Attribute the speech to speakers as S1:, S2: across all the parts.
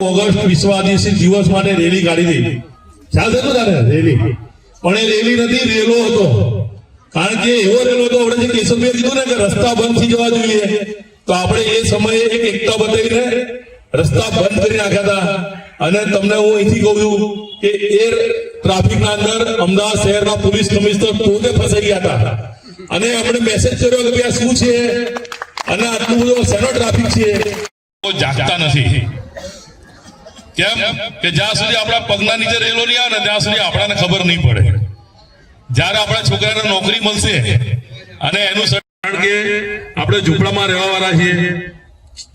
S1: August વિશ્વ આદિવાસી દિવસ માટે રેલી કાઢી હતી ખ્યાલ થતો તારે રેલી. પણ એ રેલી નથી, રેલો હતો. કારણ કે એવો રેલો હતો, આપણે કેશવભાઈ કીધું ને કે રસ્તા બંધ થઈ જવા જોઈએ. તો આપણે એ સમયે એક એકતા બતાવીને રસ્તા બંધ કરી નાખ્યા હતા. અને તમને હું અહીંથી કહું છું કે એ ટ્રાફિકના અંદર અમદાવાદ શહેરના પોલીસ કમિશનર પોતે ફસાઈ ગયા હતા. અને આપણે મેસેજ કર્યો કે ભાઈ શું છે? અને આટલું બધું શેનો ટ્રાફિક છે.
S2: જાગતા નથી. કેમ? કે જ્યાં સુધી આપણા પગના નીચે રેલો નહીં આવે ને, ત્યાં સુધી આપણાને ખબર નહીં પડે. જ્યારે આપણા છોકરાને નોકરી મળશે અને એનું કારણ કે આપણે ઝૂંપડામાં રહેવા વાળા છીએ,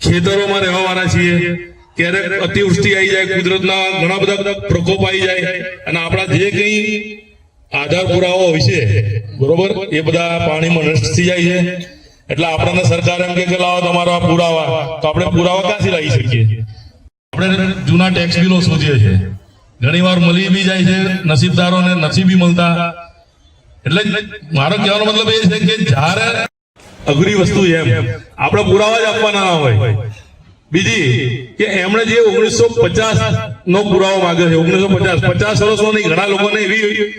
S2: ખેતરોમાં રહેવા વાળા છીએ, ક્યારેક અતિવૃષ્ટિ આવી જાય, કુદરતના ઘણા બધા પ્રકોપ આવી જાય અને આપણા જે કંઈ આધાર પુરાવો હોય છે, બરોબર? એ બધા પાણીમાં નષ્ટ થઈ જાય છે. એટલે આપણને સરકાર એમ કે લાવો તમારા પુરાવા. તો આપણે પુરાવા ક્યાંથી લાવી શકીએ? આપણે જૂના ટેક્સ બિલો શોધીએ છીએ. ઘણી વાર મળી બી જાય છે, નસીબદારોને નથી બી મળતા. એટલે મારો કહેવાનો મતલબ એ છે કે જ્યારે અઘરી વસ્તુ એમ. આપણે પુરાવા જ આપવાના ના હોય. બીજી કે એમણે જે ઓગણીસો પચાસ નો પુરાવો માંગ્યો છે ઓગણીસો પચાસ પચાસ વર્ષનો નહીં ઘણા લોકોને એવી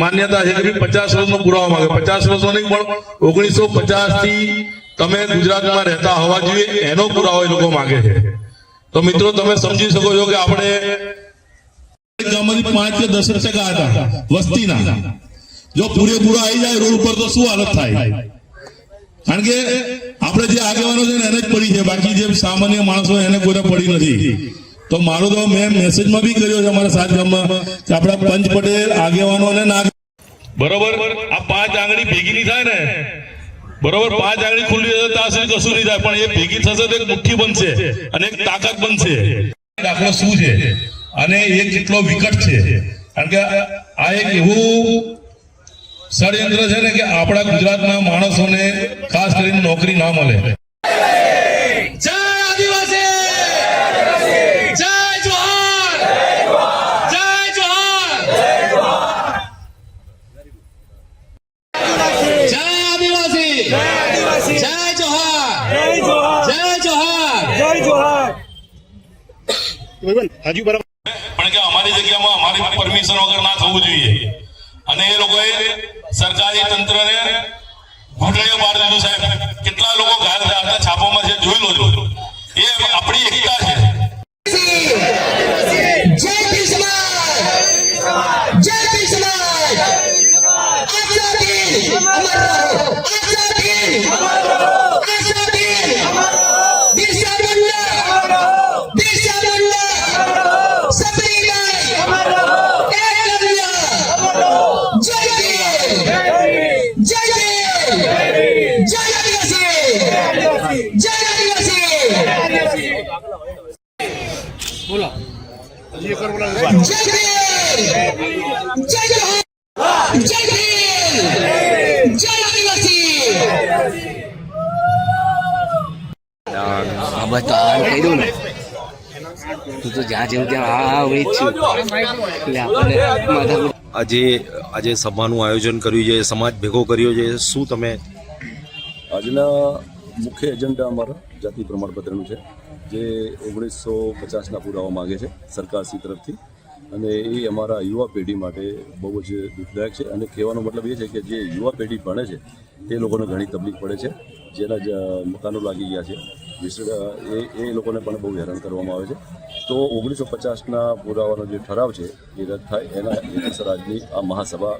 S2: માન્યતા છે કે પચાસ વર્ષનો પુરાવો માંગે પચાસ વર્ષનો નહીં, પણ ઓગણીસો પચાસથી તમે ગુજરાતમાં રહેતા હોવા જોઈએ, એનો પુરાવો એ લોકો માંગે છે. તો મિત્રો તમે સમજી શકો છો કે આપણે
S1: ગામમાંથી પાંચ કે દસ ટકા હતા વસ્તીના. જો પૂરેપૂરો આવી જાય રોડ ઉપર તો શું હાલત થાય? કારણ કે આપણે જે આગેવાનો છે ને એને જ પડી છે. બાકી જે સામાન્ય માણસો એને કોઈને પડી નથી. તો મારો તો મેં મેસેજમાં બી કર્યો છે અમારા સાત ગામમાં કે આપણા પંચ પટેલ આગેવાનોને ના બરોબર? આ પાંચ આંગળી ભેગી થાય ને. બરોબર, પાંચ આંગળી ખુલ્લી હશે ત્યાં સુધી કશું નહીં થાય, પણ એ ભેગી થશે તો એક મુઠ્ઠી બનશે અને એક તાકાત બનશે. દાખલો શું છે? અને એ કેટલો વિકટ છે. કારણ કે આ એક એવું ષડયંત્ર છે ને કે આપણા ગુજરાતના માણસોને ખાસ કરીને નોકરી ના મળે
S3: જય આદિવાસી જય જોહાર જય જોહાર જય આદિવાસી જય જોહાર જય જોહાર
S2: પણ કે અમારી જગ્યામાં અમારી પરમિશન વગર ના થવું જોઈએ. અને એ લોકોએ સરકારી તંત્રને ઘૂંટણીઓ બહાર દીધું સાહેબ. કેટલા લોકો ઘાયલ થયા હતા?
S4: জোর
S5: বলে હવે તો તું તો જ્યાં જેવું ત્યાં આ વેચ એટલે આપણને
S6: આજે આજે સભાનું આયોજન કર્યું છે સમાજ ભેગો કર્યો છે. શું તમે
S7: આજના મુખ્ય એજન્ડા અમારા જાતિ પ્રમાણપત્રનું છે, જે ઓગણીસો પચાસના પુરાવા માગે છે સરકારશ્રી તરફથી. અને એ અમારા યુવા પેઢી માટે બહુ જ દુઃખદાયક છે. અને કહેવાનો મતલબ એ છે કે જે યુવા પેઢી ભણે છે, તે લોકોને ઘણી તકલીફ પડે છે. જેના જ મકાનો લાગી ગયા છે. એ એ લોકોને પણ બહુ હેરાન કરવામાં આવે છે. તો ઓગણીસો પચાસના પુરાવાનો જે ઠરાવ છે, એ રદ થાય. એના હેતુસર આજની આ મહાસભા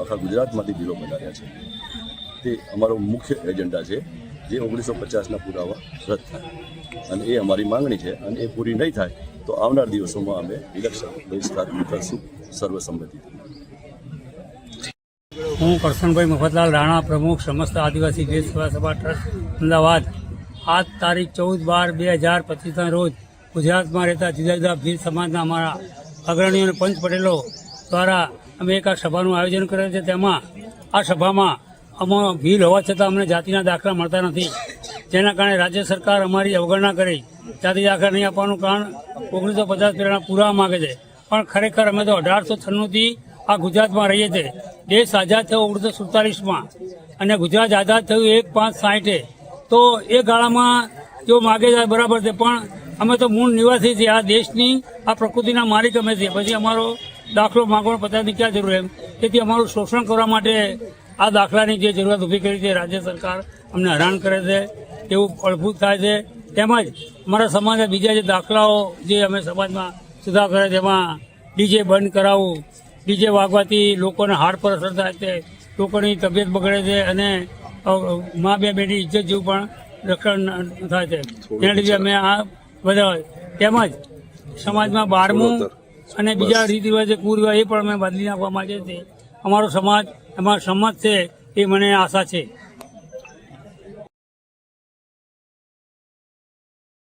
S7: આખા ગુજરાતમાંથી બિલો બનાવ્યા છે. તે અમારો મુખ્ય એજન્ડા છે. જે ઓગણીસો પચાસના પુરાવા રદ થાય. અને એ અમારી માંગણી છે અને એ પૂરી નહીં થાય તો આવનાર દિવસોમાં અમે ઇલેક્શન બહિષ્કાર કરશું સર્વસંમતિથી
S8: હું કરશનભાઈ મફતલાલ રાણા, પ્રમુખ સમસ્ત આદિવાસી દેશ સેવા સભા ટ્રસ્ટ, અમદાવાદ. આજ તારીખ ચૌદ બાર બે હજાર પચીસના રોજ ગુજરાતમાં રહેતા જુદા જુદા ભીલ સમાજના અમારા અગ્રણીઓ પંચ પટેલો દ્વારા અમે એક આ સભાનું આયોજન કરેલ છે. તેમાં આ સભામાં અમે ભીલ હોવા છતાં અમને જાતિના દાખલા મળતા નથી. જેના કારણે રાજ્ય સરકાર અમારી અવગણના કરી. જાતિ દાખલા નહીં આપવાનું કારણ ઓગણીસો પચાસ પહેલાના પુરાવા માગે છે. પણ ખરેખર અમે તો અઢારસો છન્નુંથી આ ગુજરાતમાં રહીએ છીએ. દેશ આઝાદ થયો ઓગણીસો સુડતાલીસમાં. અને ગુજરાત આઝાદ થયું એક પાંચ સાઠે તો એ ગાળામાં જો માગે જાય બરાબર છે. પણ અમે તો મૂળ નિવાસી છીએ. આ દેશની, આ પ્રકૃતિના માલિક અમે છીએ. પછી અમારો દાખલો માંગવાનો પતાની ક્યાં જરૂર એમ? તેથી અમારું શોષણ કરવા માટે આ દાખલાની જે જરૂરિયાત ઊભી કરી છે રાજ્ય સરકાર અમને હેરાન કરે છે એવું ફળભૂત થાય છે. તેમજ અમારા સમાજના બીજા જે દાખલાઓ જે અમે સમાજમાં સુધાર કરે તેમાં ડીજે બંધ કરાવવું ડીજે વાગવાથી લોકોને હાર્ડ પર અસર થાય છે લોકોની તબિયત બગડે છે અને મા બે બેની ઇજ્જત જેવું પણ રક્ષણ થાય છે. એના લીધે અમે આ બધા તેમજ સમાજમાં બારમું અને બીજા રીત રિવાજ કુરિવાજ એ પણ અમે બદલી નાખવા માંગીએ છીએ. અમારો સમાજ એમાં સંમત છે એ મને આશા છે.